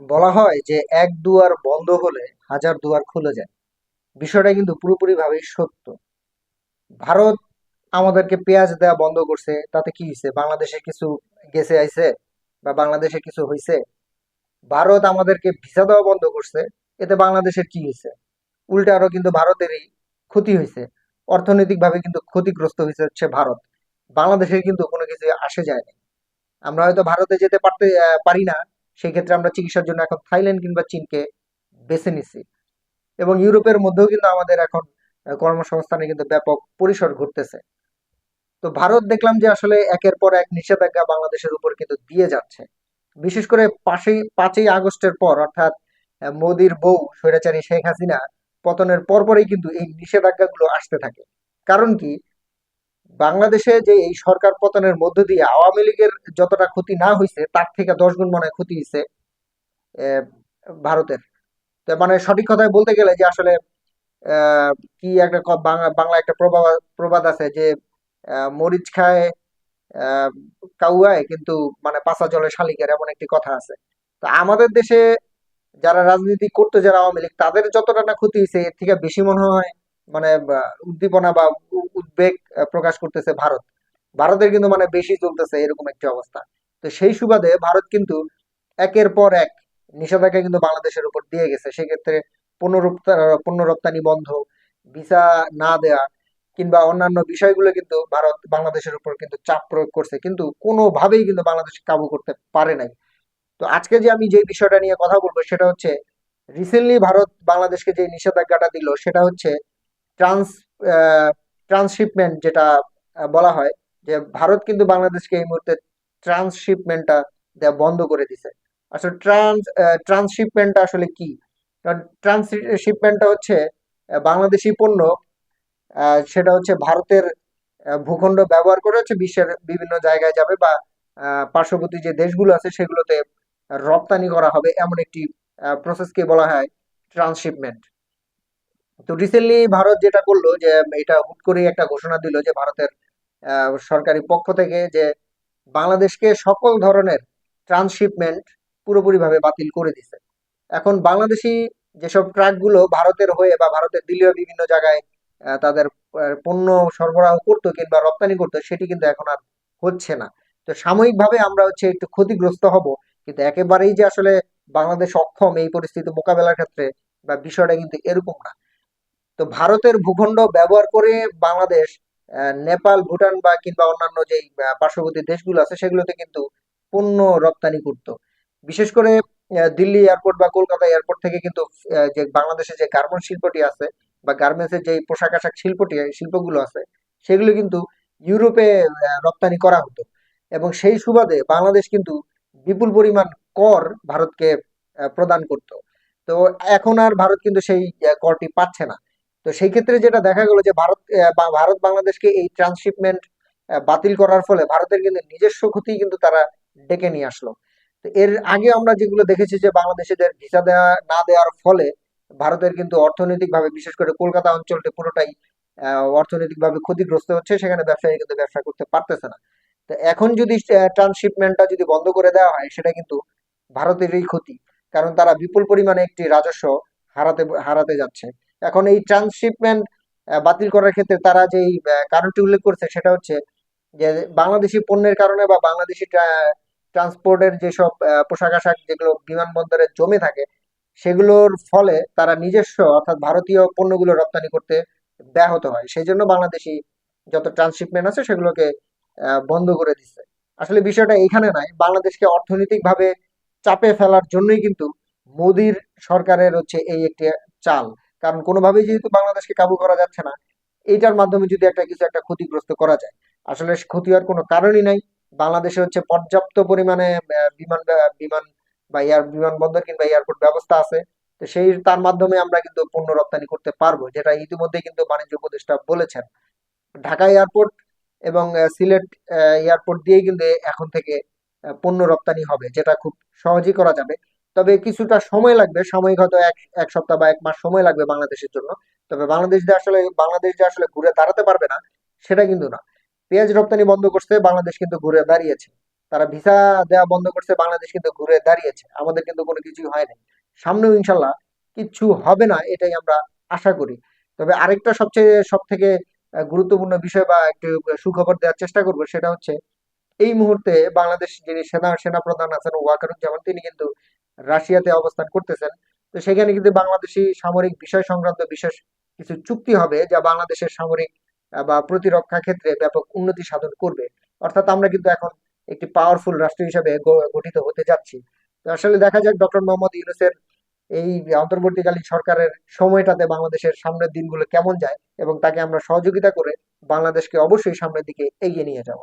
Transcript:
বলা হয় যে এক দুয়ার বন্ধ হলে হাজার দুয়ার খুলে যায়। বিষয়টা কিন্তু পুরোপুরি ভাবেই সত্য। ভারত আমাদেরকে পেঁয়াজ দেওয়া বন্ধ করছে, তাতে কি হয়েছে বাংলাদেশে কিছু গেছে আইছে বা বাংলাদেশে কিছু হয়েছে ভারত আমাদেরকে ভিসা দেওয়া বন্ধ করছে, এতে বাংলাদেশের কি হয়েছে উল্টা আরও কিন্তু ভারতেরই ক্ষতি হয়েছে অর্থনৈতিক ভাবে কিন্তু ক্ষতিগ্রস্ত হয়েছে হচ্ছে ভারত। বাংলাদেশের কিন্তু কোনো কিছু আসে যায় না আমরা হয়তো ভারতে যেতে পারতে পারি না সেই ক্ষেত্রে আমরা চিকিৎসার জন্য এখন থাইল্যান্ড কিংবা চীনকে বেছে নিচ্ছি এবং ইউরোপের মধ্যেও কিন্তু আমাদের এখন কর্মসংস্থানে কিন্তু ব্যাপক পরিসর ঘটতেছে। তো ভারত দেখলাম যে আসলে একের পর এক নিষেধাজ্ঞা বাংলাদেশের উপর কিন্তু দিয়ে যাচ্ছে। বিশেষ করে পাশেই, পাঁচই আগস্টের পর, অর্থাৎ মোদির বউ স্বৈরাচারী শেখ হাসিনা পতনের পরপরই কিন্তু এই নিষেধাজ্ঞাগুলো আসতে থাকে। কারণ কি? বাংলাদেশে যে এই সরকার পতনের মধ্য দিয়ে আওয়ামী লীগের যতটা ক্ষতি না হয়েছে তার থেকে দশ গুণ মনে ক্ষতি হয়েছে ভারতের। তো মানে সঠিক কথায় বলতে গেলে যে আসলে কি একটা বাংলা একটা প্রবাদ আছে যে মরিচ খায় কাউয়ায়, কিন্তু মানে পাছা জলে শালিকের এমন একটি কথা আছে। তো আমাদের দেশে যারা রাজনীতি করতো, যারা আওয়ামী লীগ, তাদের যতটা না ক্ষতি হয়েছে এর থেকে বেশি মনে হয় মানে উদ্দীপনা বা উদ্বেগ প্রকাশ করতেছে ভারত। ভারতের কিন্তু মানে বেশি চলতেছে এরকম একটি অবস্থা। তো সেই সুবাদে ভারত কিন্তু একের পর এক নিষেধাজ্ঞা কিন্তু বাংলাদেশের উপর দিয়ে গেছে। সেক্ষেত্রে পণ্য রপ্তানি বন্ধ, ভিসা না দেয়া কিংবা অন্যান্য বিষয়গুলো কিন্তু ভারত বাংলাদেশের উপর কিন্তু চাপ প্রয়োগ করছে। কিন্তু কোনোভাবেই কিন্তু বাংলাদেশ কাবু করতে পারে নাই। তো আজকে যে আমি যে বিষয়টা নিয়ে কথা বলব সেটা হচ্ছে, রিসেন্টলি ভারত বাংলাদেশকে যে নিষেধাজ্ঞাটা দিল সেটা হচ্ছে ট্রান্স ট্রান্সশিপমেন্ট যেটা বলা হয়, যে ভারত কিন্তু বাংলাদেশকে এই মুহূর্তে ট্রান্সশিপমেন্টটা দেওয়া বন্ধ করে দিছে। আসলে ট্রান্স ট্রান্সশিপমেন্টটা আসলে কি? কারণ ট্রান্সশিপমেন্টটা হচ্ছে বাংলাদেশি পণ্য সেটা হচ্ছে ভারতের ভূখণ্ড ব্যবহার করে হচ্ছে বিশ্বের বিভিন্ন জায়গায় যাবে বা পার্শ্ববর্তী যে দেশগুলো আছে সেগুলোতে রপ্তানি করা হবে, এমন একটি প্রসেসকে বলা হয় ট্রান্সশিপমেন্ট। তো রিসেন্টলি ভারত যেটা করল যে, এটা হুট করে একটা ঘোষণা দিল যে ভারতের সরকারি পক্ষ থেকে যে বাংলাদেশকে সকল ধরনের ট্রান্সশিপমেন্ট পুরোপুরিভাবে বাতিল করে দিছে। এখন বাংলাদেশি যেসব ট্রাকগুলো ভারতের হয়ে বা ভারতের দিলীয় বিভিন্ন জায়গায় তাদের পণ্য সরবরাহ করতো কিংবা রপ্তানি করতো, সেটি কিন্তু এখন আর হচ্ছে না। তো সাময়িকভাবে আমরা হচ্ছে একটু ক্ষতিগ্রস্ত হব, কিন্তু একেবারেই যে আসলে বাংলাদেশ অক্ষম এই পরিস্থিতি মোকাবেলার ক্ষেত্রে বা বিষয়টা কিন্তু এরকম না। তো ভারতের ভূখণ্ড ব্যবহার করে বাংলাদেশ নেপাল, ভুটান বা কিংবা অন্যান্য যে পার্শ্ববর্তী দেশগুলো আছে, সেগুলোতে কিন্তু পণ্য রপ্তানি করতো। বিশেষ করে দিল্লি এয়ারপোর্ট বা কলকাতা এয়ারপোর্ট থেকে কিন্তু যে বাংলাদেশে যে গার্মেন্টস শিল্পটি আছে বা গার্মেন্টসের যে পোশাক আশাক শিল্পটি, শিল্পগুলো আছে, সেগুলো কিন্তু ইউরোপে রপ্তানি করা হতো। এবং সেই সুবাদে বাংলাদেশ কিন্তু বিপুল পরিমাণ কর ভারতকে প্রদান করতো। তো এখন আর ভারত কিন্তু সেই করটি পাচ্ছে না। তো সেই ক্ষেত্রে যেটা দেখা গেল যে ভারত ভারত বাংলাদেশকে এই ট্রান্সশিপমেন্ট বাতিল করার ফলে ভারতের কিন্তু নিজস্ব ক্ষতি কিন্তু তারা ডেকে নিয়ে আসলো। তো এর আগে আমরা যেগুলো দেখেছি যে বাংলাদেশিদের ভিসা দেওয়া না দেওয়ার ফলে ভারতের কিন্তু অর্থনৈতিকভাবে, বিশেষ করে কলকাতা অঞ্চলটি পুরোটাই অর্থনৈতিকভাবে ক্ষতিগ্রস্ত হচ্ছে, সেখানে ব্যবসায়ী কিন্তু ব্যবসা করতে পারতেছে না। তো এখন যদি ট্রান্সশিপমেন্টটা যদি বন্ধ করে দেওয়া হয়, সেটা কিন্তু ভারতেরই ক্ষতি। কারণ তারা বিপুল পরিমাণে একটি রাজস্ব হারাতে হারাতে যাচ্ছে। এখন এই ট্রান্সশিপমেন্ট বাতিল করার ক্ষেত্রে তারা যে কারণটি উল্লেখ করছে সেটা হচ্ছে যে বাংলাদেশি পণ্যের কারণে বা বাংলাদেশি ট্রান্সপোর্টের যেসব পোশাক আশাক যেগুলো বিমানবন্দরে জমে থাকে, সেগুলোর ফলে তারা নিজস্ব অর্থাৎ ভারতীয় পণ্যগুলো রপ্তানি করতে ব্যাহত হয়। সেই জন্য বাংলাদেশি যত ট্রান্সশিপমেন্ট আছে সেগুলোকে বন্ধ করে দিচ্ছে। আসলে বিষয়টা এখানে নাই বাংলাদেশকে অর্থনৈতিকভাবে চাপে ফেলার জন্যই কিন্তু মোদির সরকারের হচ্ছে এই একটি চাল। কারণ কোনোভাবেই যেহেতু বাংলাদেশকে কাবু করা যাচ্ছে না, এইটার মাধ্যমে যদি একটা কিছু একটা ক্ষতিগ্রস্ত করা যায়। আসলে ক্ষতি হওয়ার কোনো কারণই নাই। বাংলাদেশে হচ্ছে পর্যাপ্ত পরিমাণে বিমান বিমান বা এয়ার, বিমানবন্দর কিংবা এয়ারপোর্ট ব্যবস্থা আছে। তো সেই, তার মাধ্যমে আমরা কিন্তু পণ্য রপ্তানি করতে পারব, যেটা ইতিমধ্যে কিন্তু বাণিজ্য উপদেষ্টা বলেছেন। ঢাকা এয়ারপোর্ট এবং সিলেট এয়ারপোর্ট দিয়েই কিন্তু এখন থেকে পণ্য রপ্তানি হবে, যেটা খুব সহজেই করা যাবে। তবে কিছুটা সময় লাগবে, সাময়িক হয়তো এক এক সপ্তাহ বা এক মাস সময় লাগবে বাংলাদেশের জন্য। তবে বাংলাদেশ যে আসলে, বাংলাদেশ যে আসলে ঘুরে দাঁড়াতে পারবে না, সেটা কিন্তু না। পেঁয়াজ রপ্তানি বন্ধ করতে বাংলাদেশ কিন্তু ঘুরে দাঁড়িয়েছে। তারা ভিসা দেওয়া বন্ধ করছে, বাংলাদেশ কিন্তু ঘুরে দাঁড়িয়েছে। আমাদের কিন্তু কোনো কিছুই হয়নি। সামনেও ইনশাল্লাহ কিচ্ছু হবে না, এটাই আমরা আশা করি। তবে আরেকটা সবচেয়ে সব থেকে গুরুত্বপূর্ণ বিষয় বা একটু সুখবর দেওয়ার চেষ্টা করব, সেটা হচ্ছে, এই মুহূর্তে বাংলাদেশ যিনি সেনা সেনা প্রধান আছেন ওয়াকারুজ্জামান, তিনি কিন্তু রাশিয়াতে অবস্থান করতেছেন, তো সেখানে কিন্তু বাংলাদেশি সামরিক বিষয় সংক্রান্ত বিশেষ কিছু চুক্তি হবে যা বাংলাদেশের সামরিক বা প্রতিরক্ষা ক্ষেত্রে ব্যাপক উন্নতি সাধন করবে। অর্থাৎ আমরা কিন্তু এখন একটি পাওয়ারফুল রাষ্ট্র হিসাবে গঠিত হতে যাচ্ছি। তো আসলে দেখা যাক ডক্টর মোহাম্মদ ইউনূসের এই অন্তর্বর্তীকালীন সরকারের সময়টাতে বাংলাদেশের সামনের দিনগুলো কেমন যায় এবং তাকে আমরা সহযোগিতা করে বাংলাদেশকে অবশ্যই সামনের দিকে এগিয়ে নিয়ে যাব।